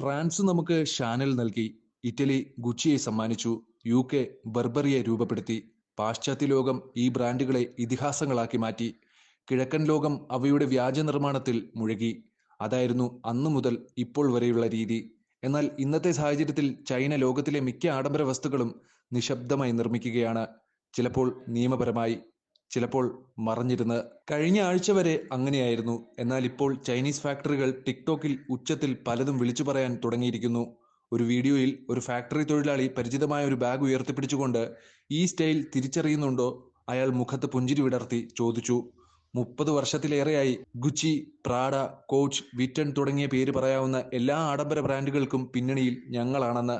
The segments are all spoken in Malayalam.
ഫ്രാൻസ് നമുക്ക് ഷാനൽ നൽകി ഇറ്റലി ഗുച്ചിയെ സമ്മാനിച്ചു യു കെ ബർബറിയെ രൂപപ്പെടുത്തി പാശ്ചാത്യ ലോകം ഈ ബ്രാൻഡുകളെ ഇതിഹാസങ്ങളാക്കി മാറ്റി കിഴക്കൻ ലോകം അവയുടെ വ്യാജ നിർമ്മാണത്തിൽ മുഴുകി. അതായിരുന്നു അന്നു മുതൽ ഇപ്പോൾ വരെയുള്ള രീതി. എന്നാൽ ഇന്നത്തെ സാഹചര്യത്തിൽ ചൈന ലോകത്തിലെ മിക്ക ആഡംബര വസ്തുക്കളും നിശബ്ദമായി നിർമ്മിക്കുകയാണ്. ചിലപ്പോൾ നിയമപരമായി ചിലപ്പോൾ മറഞ്ഞിരുന്ന് കഴിഞ്ഞ ആഴ്ച വരെ അങ്ങനെയായിരുന്നു. എന്നാൽ ഇപ്പോൾ ചൈനീസ് ഫാക്ടറികൾ ടിക്ടോക്കിൽ ഉച്ചത്തിൽ പലതും വിളിച്ചു പറയാൻ തുടങ്ങിയിരിക്കുന്നു. ഒരു വീഡിയോയിൽ ഒരു ഫാക്ടറി തൊഴിലാളി പരിചിതമായ ഒരു ബാഗ് ഉയർത്തിപ്പിടിച്ചുകൊണ്ട് ഈ സ്റ്റൈൽ തിരിച്ചറിയുന്നുണ്ടോ? അയാൾ മുഖത്ത് പുഞ്ചിരി വിടർത്തി ചോദിച്ചു. മുപ്പത് വർഷത്തിലേറെയായി ഗുച്ചി പ്രാഡ കോച്ച് വിറ്റൺ തുടങ്ങിയ പേര് പറയാവുന്ന എല്ലാ ആഡംബര ബ്രാൻഡുകൾക്കും പിന്നണിയിൽ ഞങ്ങളാണെന്ന്.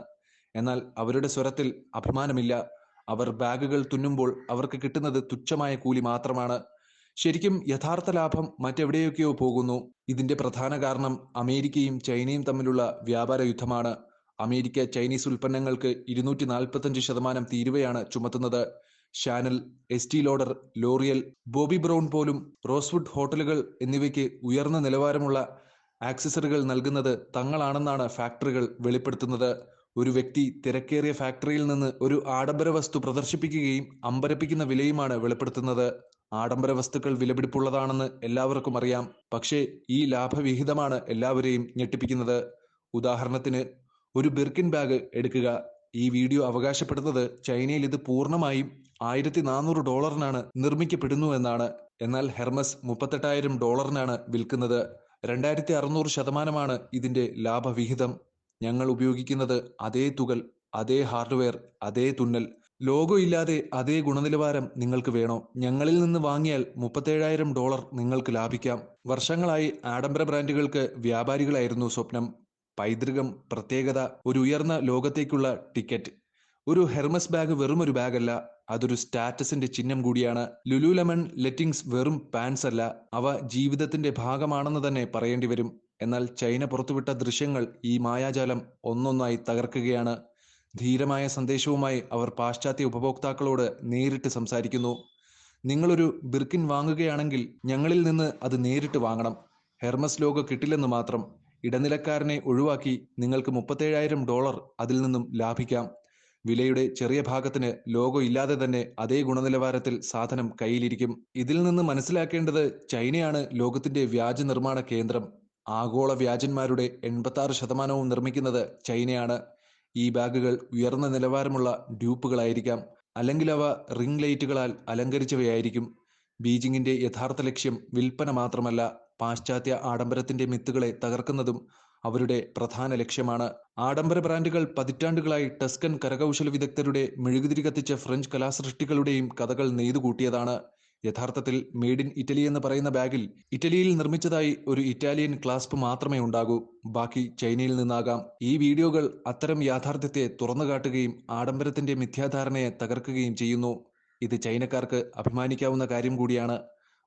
എന്നാൽ അവരുടെ സ്വരത്തിൽ അഭിമാനമില്ല. അവർ ബാഗുകൾ തുന്നുമ്പോൾ അവർക്ക് കിട്ടുന്നത് തുച്ഛമായ കൂലി മാത്രമാണ്. ശരിക്കും യഥാർത്ഥ ലാഭം മറ്റെവിടെയൊക്കെയോ പോകുന്നു. ഇതിന്റെ പ്രധാന കാരണം അമേരിക്കയും ചൈനയും തമ്മിലുള്ള വ്യാപാര യുദ്ധമാണ്. അമേരിക്ക ചൈനീസ് ഉൽപ്പന്നങ്ങൾക്ക് ഇരുന്നൂറ്റി നാൽപ്പത്തഞ്ച് ശതമാനം തീരുവയാണ് ചുമത്തുന്നത്. Chanel Estee Lauder L'Oreal Bobbi Brown പോലും റോസ്വുഡ് ഹോട്ടലുകൾ എന്നിവയ്ക്ക് ഉയർന്ന നിലവാരമുള്ള ആക്സസറികൾ നൽകുന്നത് തങ്ങളാണെന്നാണ് ഫാക്ടറികൾ വെളിപ്പെടുത്തുന്നത്. ഒരു വ്യക്തി തിരക്കേറിയ ഫാക്ടറിയിൽ നിന്ന് ഒരു ആഡംബര വസ്തു പ്രദർശിപ്പിക്കുകയും അമ്പരപ്പിക്കുന്ന വിലയുമാണ് വെളിപ്പെടുത്തുന്നത്. ആഡംബര വസ്തുക്കൾ വിലപിടിപ്പുള്ളതാണെന്ന് എല്ലാവർക്കും അറിയാം. പക്ഷേ ഈ ലാഭവിഹിതമാണ് എല്ലാവരെയും ഞെട്ടിപ്പിക്കുന്നത്. ഉദാഹരണത്തിന് ഒരു ബിർക്കിൻ ബാഗ് എടുക്കുക. ഈ വീഡിയോ അവകാശപ്പെടുന്നത് ചൈനയിൽ ഇത് പൂർണമായും ആയിരത്തി നാനൂറ് ഡോളറിനാണ് നിർമ്മിക്കപ്പെടുന്നു എന്നാണ്. എന്നാൽ ഹെർമസ് മുപ്പത്തെട്ടായിരം ഡോളറിനാണ് വിൽക്കുന്നത്. രണ്ടായിരത്തി അറുന്നൂറ് ശതമാനമാണ് ഇതിന്റെ ലാഭവിഹിതം. ഞങ്ങൾ ഉപയോഗിക്കുന്നത് അതേ തുകൽ അതേ ഹാർഡ്വെയർ അതേ തുന്നൽ. ലോഗോ ഇല്ലാതെ അതേ ഗുണനിലവാരം നിങ്ങൾക്ക് വേണോ? ഞങ്ങളിൽ നിന്ന് വാങ്ങിയാൽ മുപ്പത്തേഴായിരം ഡോളർ നിങ്ങൾക്ക് ലാഭിക്കാം. വർഷങ്ങളായി ആഡംബര ബ്രാൻഡുകൾക്ക് വ്യാപാരികളായിരുന്നു സ്വപ്നം. പൈതൃകം പ്രത്യേകത ഒരു ഉയർന്ന ലോകത്തേക്കുള്ള ടിക്കറ്റ്. ഒരു ഹെർമസ് ബാഗ് വെറും ഒരു ബാഗല്ല അതൊരു സ്റ്റാറ്റസിന്റെ ചിഹ്നം കൂടിയാണ്. ലുലു ലെമൺ വെറും പാൻസ് അല്ല അവ ജീവിതത്തിന്റെ ഭാഗമാണെന്ന് തന്നെ പറയേണ്ടി വരും. എന്നാൽ ചൈന പുറത്തുവിട്ട ദൃശ്യങ്ങൾ ഈ മായാജാലം ഒന്നൊന്നായി തകർക്കുകയാണ്. ധീരമായ സന്ദേശവുമായി അവർ പാശ്ചാത്യ ഉപഭോക്താക്കളോട് നേരിട്ട് സംസാരിക്കുന്നു. നിങ്ങളൊരു ബിർക്കിൻ വാങ്ങുകയാണെങ്കിൽ ഞങ്ങളിൽ നിന്ന് അത് നേരിട്ട് വാങ്ങണം. ഹെർമസ് ലോഗോ കിട്ടില്ലെന്ന് മാത്രം ഇടനിലക്കാരനെ ഒഴിവാക്കി നിങ്ങൾക്ക് മുപ്പത്തേഴായിരം ഡോളർ അതിൽ നിന്നും ലാഭിക്കാം. വിലയുടെ ചെറിയ ഭാഗത്തിന് ലോഗോ ഇല്ലാതെ തന്നെ അതേ ഗുണനിലവാരത്തിൽ സാധനം കയ്യിലിരിക്കും. ഇതിൽ നിന്ന് മനസ്സിലാക്കേണ്ടത് ചൈനയാണ് ലോകത്തിന്റെ വ്യാജ നിർമ്മാണ കേന്ദ്രം. ആഗോള വ്യാജന്മാരുടെ എൺപത്തി ശതമാനവും നിർമ്മിക്കുന്നത് ചൈനയാണ്. ഈ ബാഗുകൾ ഉയർന്ന നിലവാരമുള്ള ഡ്യൂപ്പുകളായിരിക്കാം. അല്ലെങ്കിൽ അവ റിംഗ് ലൈറ്റുകളാൽ അലങ്കരിച്ചവയായിരിക്കും. ബീജിംഗിന്റെ യഥാർത്ഥ ലക്ഷ്യം വിൽപ്പന മാത്രമല്ല പാശ്ചാത്യ ആഡംബരത്തിന്റെ മിത്തുകളെ തകർക്കുന്നതും അവരുടെ പ്രധാന ലക്ഷ്യമാണ് ആഡംബര ബ്രാൻഡുകൾ പതിറ്റാണ്ടുകളായി ടസ്കൻ കരകൗശല വിദഗ്ധരുടെ മെഴുകുതിരി കത്തിച്ച ഫ്രഞ്ച് കലാസൃഷ്ടികളുടെയും കഥകൾ നെയ്തുകൂട്ടിയതാണ്. യഥാർത്ഥത്തിൽ മെയ്ഡ് ഇൻ ഇറ്റലി എന്ന് പറയുന്ന ബാഗിൽ ഇറ്റലിയിൽ നിർമ്മിച്ചതായി ഒരു ഇറ്റാലിയൻ ക്ലാസ്പ് മാത്രമേ ഉണ്ടാകൂ. ബാക്കി ചൈനയിൽ നിന്നാകാം. ഈ വീഡിയോകൾ അത്തരം യാഥാർത്ഥ്യത്തെ തുറന്നുകാട്ടുകയും ആഡംബരത്തിന്റെ മിഥ്യാധാരണയെ തകർക്കുകയും ചെയ്യുന്നു. ഇത് ചൈനക്കാർക്ക് അഭിമാനിക്കാവുന്ന കാര്യം കൂടിയാണ്.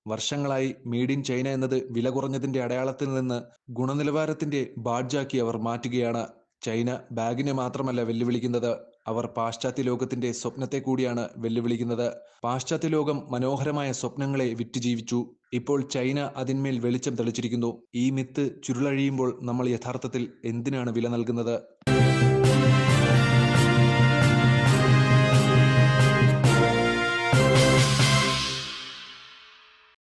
വർഷങ്ങളായി മെയ്ഡ് ഇൻ ചൈന എന്നത് വില കുറഞ്ഞതിന്റെ അടയാളത്തിൽ നിന്ന് ഗുണനിലവാരത്തിന്റെ ബാഡ്ജാക്കി അവർ മാറ്റുകയാണ്. ചൈന ബാഗിനെ മാത്രമല്ല വെല്ലുവിളിക്കുന്നത്. അവർ പാശ്ചാത്യ ലോകത്തിന്റെ സ്വപ്നത്തെ കൂടിയാണ് വെല്ലുവിളിക്കുന്നത്. പാശ്ചാത്യ ലോകം മനോഹരമായ സ്വപ്നങ്ങളെ വിറ്റ് ജീവിച്ചു. ഇപ്പോൾ ചൈന അതിന്മേൽ വെളിച്ചം തെളിച്ചിരിക്കുന്നു. ഈ മിത്ത് ചുരുളഴിയുമ്പോൾ നമ്മൾ യഥാർത്ഥത്തിൽ എന്തിനാണ് വില നൽകുന്നത്?